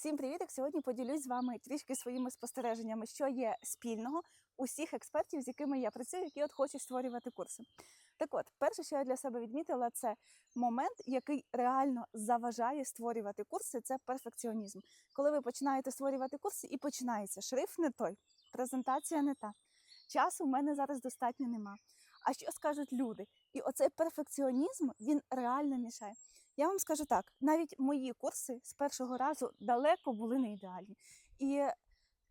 Всім привіт! Сьогодні поділюсь з вами трішки своїми спостереженнями, що є спільного усіх експертів, з якими я працюю, які от хочуть створювати курси. Так от, перше, що я для себе відмітила, це момент, який реально заважає створювати курси, це перфекціонізм. Коли ви починаєте створювати курси і починається шрифт не той, презентація не та. Часу в мене зараз достатньо нема. А що скажуть люди? І оцей перфекціонізм він реально мішає. Я вам скажу так: навіть мої курси з першого разу далеко були не ідеальні. І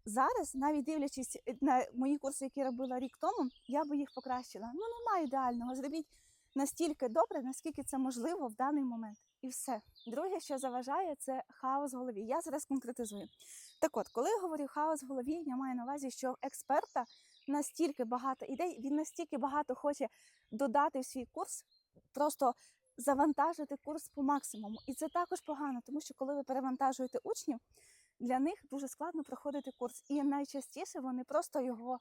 зараз, навіть дивлячись на мої курси, які я робила рік тому, я би їх покращила. Ну немає ідеального. Зробіть настільки добре, наскільки це можливо в даний момент. І все. Друге, що заважає, це хаос в голові. Я зараз конкретизую. Так от, коли я говорю хаос в голові, я маю на увазі, що в експерта настільки багато ідей, він настільки багато хоче додати в свій курс, просто завантажити курс по максимуму. І це також погано, тому що коли ви перевантажуєте учнів, для них дуже складно проходити курс. І найчастіше вони просто його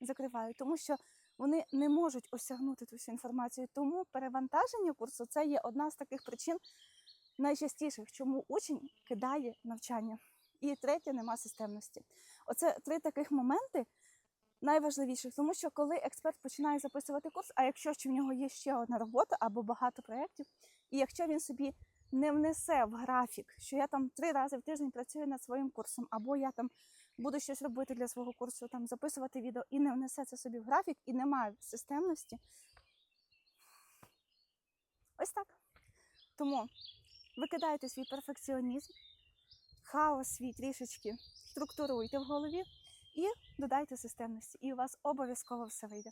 закривають, тому що вони не можуть осягнути ту всю інформацію. Тому перевантаження курсу це є одна з таких причин найчастіших, чому учень кидає навчання. І третє нема системності. Оце три таких моменти найважливіших, тому що коли експерт починає записувати курс, а якщо ще в нього є ще одна робота або багато проєктів, і якщо він собі не внесе в графік, що я там три рази в тиждень працюю над своїм курсом, або я там буду щось робити для свого курсу, там записувати відео і не внесе це собі в графік, і немає системності. Ось так. Тому викидайте свій перфекціонізм, хаос свій трішечки структуруйте в голові і додайте системності, і у вас обов'язково все вийде.